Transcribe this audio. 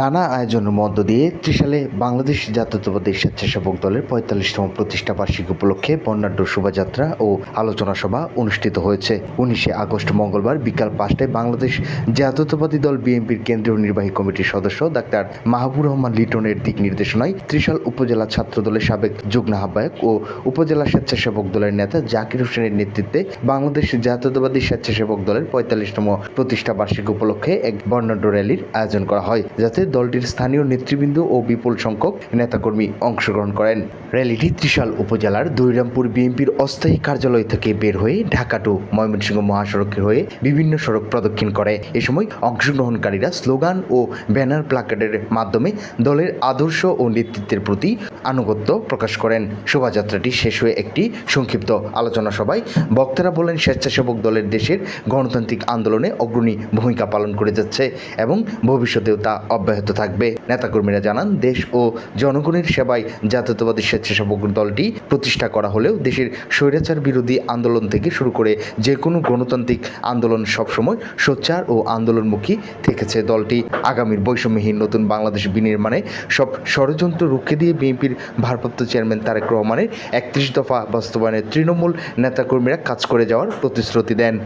নানা আয়োজনের মধ্য দিয়ে ত্রিশালে বাংলাদেশ জাতীয়তাবাদী স্বেচ্ছাসেবক দলের পঁয়তাল্লিশতম প্রতিষ্ঠা বার্ষিকী উপলক্ষে বর্ণাঢ্য শোভাযাত্রা ও আলোচনা সভা অনুষ্ঠিত হয়েছে। উনিশে আগস্ট মঙ্গলবার বিকাল পাঁচটায় বাংলাদেশ জাতীয়তাবাদী দল বিএনপির কেন্দ্রীয় নির্বাহী কমিটির সদস্য ডাক্তার মাহবুর রহমান লিটনের দিক নির্দেশনায় ত্রিশাল উপজেলা ছাত্র দলের সাবেক যুগ্ম আহ্বায়ক ও উপজেলা স্বেচ্ছাসেবক দলের নেতা জাকির হোসেনের নেতৃত্বে বাংলাদেশ জাতীয়তাবাদী স্বেচ্ছাসেবক দলের পঁয়তাল্লিশতম প্রতিষ্ঠা বার্ষিকী উপলক্ষে এক বর্ণাঢ্য র্যালির আয়োজন করা হয়, যাতে দলটির স্থানীয় নেতৃবৃন্দ ও বিপুল সংখ্যক নেতাকর্মী অংশগ্রহণ করেন। র্যালিটি ত্রিশাল উপজেলার দৈরামপুর বিএনপির অস্থায়ী কার্যালয় থেকে বের হয়ে ঢাকা টু ময়মনসিংহ মহাসড়কে হয়ে বিভিন্ন সড়ক প্রদক্ষিণ করে। এ সময় অংশগ্রহণকারীরা স্লোগান ও ব্যানার প্লাকার্ডের মাধ্যমে দলের আদর্শ ও নেতৃত্বের প্রতি আনুগত্য প্রকাশ করেন। শোভাযাত্রাটি শেষ হয়ে একটি সংক্ষিপ্ত আলোচনা সভায় বক্তারা বলেন, স্বেচ্ছাসেবক দলের দেশের গণতান্ত্রিক আন্দোলনে অগ্রণী ভূমিকা পালন করে যাচ্ছে এবং ভবিষ্যতেও তা অব্যাহত থাকবে। নেতাকর্মীরা জানান, দেশ ও জনগণের সেবায় জাতীয়তাবাদী স্বেচ্ছাসেবক দলটি প্রতিষ্ঠা করা হলেও দেশের স্বৈরাচার বিরোধী আন্দোলন থেকে শুরু করে যে কোনো গণতান্ত্রিক আন্দোলন সবসময় সোচ্চার ও আন্দোলনমুখী থেকেছে দলটি। আগামীর বৈষম্যহীন নতুন বাংলাদেশ বিনির্মাণে সব ষড়যন্ত্র রুখে দিয়ে বিএনপির ভারপ্রাপ্ত চেয়ারম্যান তারেক রহমানের একত্রিশ দফা বাস্তবায়নে তৃণমূল নেতাকর্মীরা কাজ করে যাওয়ার প্রতিশ্রুতি দেন।